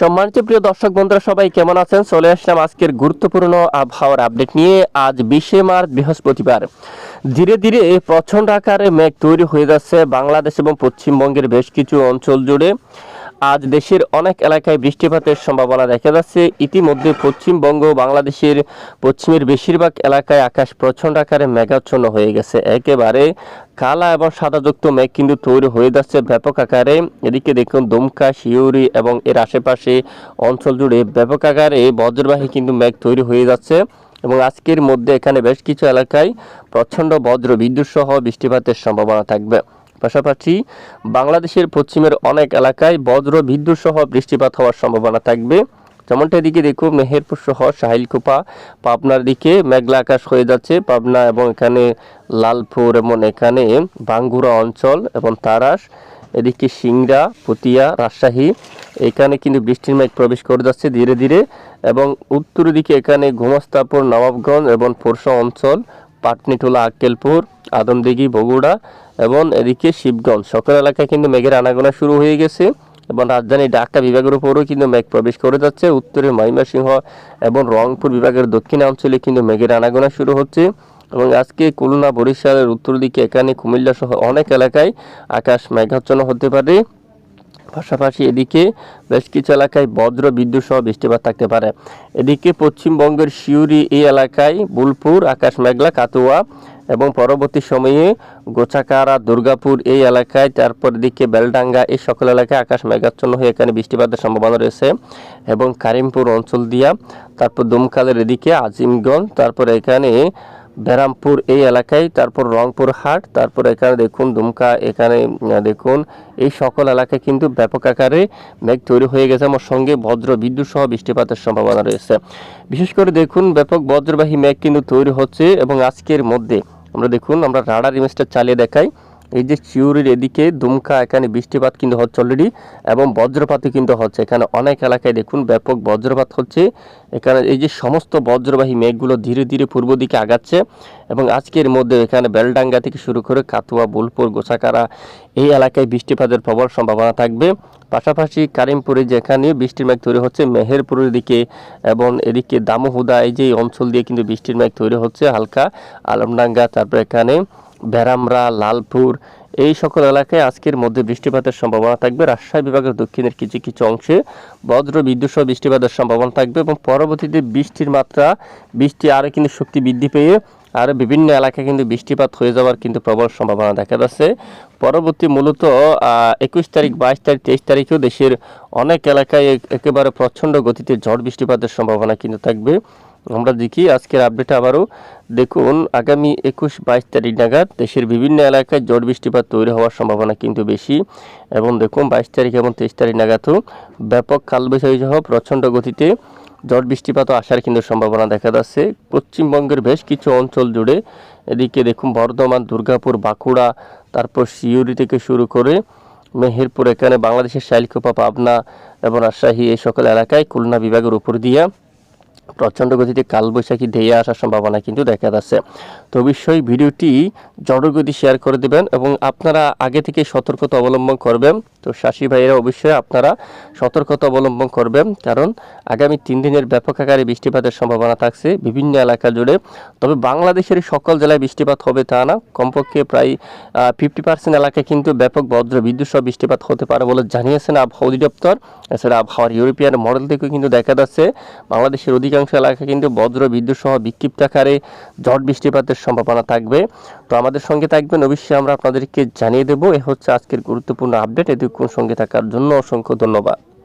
সম্মানিত প্রিয় দর্শক বন্ধুরা, সবাই কেমন আছেন? চলে আসলাম আজকের গুরুত্বপূর্ণ আবহাওয়ার আপডেট নিয়ে আজ বিশে মার্চ, বৃহস্পতিবার। ধীরে ধীরে প্রচণ্ড আকারে মেঘ তৈরি হয়ে যাচ্ছে বাংলাদেশ এবং পশ্চিমবঙ্গের বেশ কিছু অঞ্চল জুড়ে। আজ দেশের অনেক এলাকায় বৃষ্টিপাতের সম্ভাবনা দেখা যাচ্ছে। ইতিমধ্যে পশ্চিমবঙ্গ, বাংলাদেশের পশ্চিমের বেশিরভাগ এলাকায় আকাশ প্রচণ্ড আকারে মেঘাচ্ছন্ন হয়ে গেছে। একেবারে কালা এবং সাদাযুক্ত মেঘ কিন্তু তৈরি হয়ে যাচ্ছে ব্যাপক আকারে। এদিকে দেখুন, দুমকা, শিউরি এবং এর আশেপাশে অঞ্চল জুড়ে ব্যাপক আকারে বজ্রবাহী কিন্তু মেঘ তৈরি হয়ে যাচ্ছে এবং আজকের মধ্যে এখানে বেশ কিছু এলাকায় প্রচণ্ড বজ্র বিদ্যুৎ সহ বৃষ্টিপাতের সম্ভাবনা থাকবে। পাশাপাশি বাংলাদেশের পশ্চিমের অনেক এলাকায় বজ্র, বিদ্যুৎ সহ বৃষ্টিপাত হওয়ার সম্ভাবনা থাকবে। যেমনটা এদিকে দেখুন, মেহেরপুর সহ সাহিলকুপা পাবনার দিকে মেঘলা আকাশ হয়ে যাচ্ছে। পাবনা এবং এখানে লালপুর এবং এখানে বাঙ্গুরা অঞ্চল এবং তারাস, এদিকে সিংড়া, পুতিয়া, রাজশাহী, এখানে কিন্তু বৃষ্টির মেঘ প্রবেশ করে যাচ্ছে ধীরে ধীরে এবং উত্তর দিকে এখানে ঘুমস্তাপুর, নবাবগঞ্জ এবং পোরশা অঞ্চল পাটনিটোলা, আক্কেলপুর, আদমদিঘি, বগুড়া এবং এদিকে শিবগঞ্জ। সকল এলাকায় কিন্তু মেঘের আনাগোনা শুরু হয়ে গেছে এবং রাজধানী ঢাকা বিভাগের উপরেও কিন্তু মেঘ প্রবেশ করে যাচ্ছে। উত্তরে ময়মনসিংহ এবং রংপুর বিভাগের দক্ষিণাঞ্চলে কিন্তু মেঘের আনাগোনা শুরু হচ্ছে এবং আজকে খুলনা, বরিশালের উত্তর দিকে, এখানে কুমিল্লা সহ অনেক এলাকায় আকাশ মেঘাচ্ছন্ন হতে পারে। পাশাপাশি এদিকে বেশ কিছু এলাকায় বজ্র বিদ্যুৎ সহ বৃষ্টিপাত থাকতে পারে। এদিকে পশ্চিমবঙ্গের শিউরি এই এলাকায় বুলপুর আকাশ মেঘলা কাতুয়া এবং পরবর্তী সময়ে গোচাকারা, দুর্গাপুর এই এলাকায়, তারপর দিকে বেলডাঙ্গা এই সকল এলাকায় আকাশ মেঘাচ্ছন্ন হয়ে এখানে বৃষ্টিপাতের সম্ভাবনা রয়েছে এবং কারিমপুর অঞ্চল দিয়া তারপর দুমকালের এদিকে আজিমগঞ্জ, তারপর এখানে বেরামপুর এই এলাকায়, তারপর রংপুর হাট, তারপর এখানে দেখুন দুমকা, এখানে দেখুন এই সকল এলাকায় কিন্তু ব্যাপক আকারে মেঘ তৈরি হয়ে গেছে। আমার সঙ্গে বজ্র বিদ্যুৎ সহ বৃষ্টিপাতের সম্ভাবনা রয়েছে। বিশেষ করে দেখুন ব্যাপক বজ্রবাহী মেঘ কিন্তু তৈরি হচ্ছে এবং আজকের মধ্যে আমরা দেখুন আমরা রাডার ইমেজটা চালিয়ে দেখাই। এই যে চিউরির এদিকে দুমকা, এখানে বৃষ্টিপাত কিন্তু হচ্ছে অলরেডি এবং বজ্রপাতও কিন্তু হচ্ছে। এখানে অনেক এলাকায় দেখুন ব্যাপক বজ্রপাত হচ্ছে। এখানে এই যে সমস্ত বজ্রবাহী মেঘগুলো ধীরে ধীরে পূর্ব দিকে আগাচ্ছে এবং আজকের মধ্যে এখানে বেলডাঙ্গা থেকে শুরু করে কাতুয়া, বোলপুর গোসাকারা এই এলাকায় বৃষ্টিপাতের প্রবল সম্ভাবনা থাকবে। পাশাপাশি কারিমপুরে যেখানে বৃষ্টির মেঘ তৈরি হচ্ছে, মেহেরপুরের দিকে এবং এদিকে দামোহুদা, এই যে অঞ্চল দিয়ে কিন্তু বৃষ্টির মেঘ তৈরি হচ্ছে হালকা। আলমডাঙ্গা, তারপর এখানে বেরামরা লালপুর, এই সকল এলাকায় আজকের মধ্যে বৃষ্টিপাতের সম্ভাবনা থাকবে। রাজশাহী বিভাগের দক্ষিণের কিছু কিছু অংশে বজ্র বিদ্যুৎ সহ বৃষ্টিপাতের সম্ভাবনা থাকবে এবং পরবর্তীতে বৃষ্টির মাত্রা, বৃষ্টি আরও কিন্তু শক্তি বৃদ্ধি পেয়ে আরও বিভিন্ন এলাকায় কিন্তু বৃষ্টিপাত হয়ে যাওয়ার কিন্তু প্রবল সম্ভাবনা দেখা যাচ্ছে। পরবর্তী মূলত একুশ তারিখ, বাইশ তারিখ, তেইশ তারিখেও দেশের অনেক এলাকায় একেবারে প্রচণ্ড গতিতে ঝড় বৃষ্টিপাতের সম্ভাবনা কিন্তু থাকবে। আমরা দেখি আজকের আপডেট আবারও। দেখুন, আগামী একুশ বাইশ তারিখ নাগাদ দেশের বিভিন্ন এলাকায় জট বৃষ্টিপাত তৈরি হওয়ার সম্ভাবনা কিন্তু বেশি। এবং দেখুন, বাইশ তারিখ এবং তেইশ তারিখ নাগাদও ব্যাপক কালবৈশাখী সহ প্রচণ্ড গতিতে ঝড় বৃষ্টিপাতও আসার কিন্তু সম্ভাবনা দেখা যাচ্ছে। পশ্চিমবঙ্গের বেশ কিছু অঞ্চল জুড়ে এদিকে দেখুন, বর্ধমান, দুর্গাপুর, বাঁকুড়া, তারপর সিউড়ি থেকে শুরু করে মেহেরপুর, এখানে বাংলাদেশের শাইলকোপা, পাবনা এবং রাজশাহী এই সকল এলাকায় খুলনা বিভাগের উপর দিয়ে প্রচণ্ড গতিতে কালবৈশাখী ধেয়ে আসার সম্ভাবনা কিন্তু দেখা যাচ্ছে। তো অবশ্যই ভিডিওটি জড়গতি শেয়ার করে দেবেন এবং আপনারা আগে থেকে সতর্কতা অবলম্বন করবেন। তো শাশি ভাইয়েরা অবশ্যই আপনারা সতর্কতা অবলম্বন করবেন, কারণ আগামী তিন দিনের ব্যাপক আকারে বৃষ্টিপাতের সম্ভাবনা থাকছে বিভিন্ন এলাকা জুড়ে। তবে বাংলাদেশের সকল জেলায় বৃষ্টিপাত হবে তা না। কমপক্ষে প্রায় ফিফটি পার্সেন্ট এলাকায় কিন্তু ব্যাপক বজ্র বিদ্যুৎ সহ বৃষ্টিপাত হতে পারে বলে জানিয়েছেন আবহাওয়া অধিদপ্তর। এছাড়া আবহাওয়ার ইউরোপিয়ান মডেল থেকেও কিন্তু দেখা যাচ্ছে। বাংলাদেশের অধিকাংশ এলাকায় কিন্তু বজ্র বিদ্যুৎ সহ বিক্ষিপ্ত আকারে ঝড় বৃষ্টিপাতের সম্ভাবনা থাকবে। তো আমাদের সঙ্গে থাকবেন, অবশ্যই আমরা আপনাদেরকে জানিয়ে দেবো। এ হচ্ছে আজকের গুরুত্বপূর্ণ আপডেট। এতক্ষণ সঙ্গে থাকার জন্য অসংখ্য ধন্যবাদ।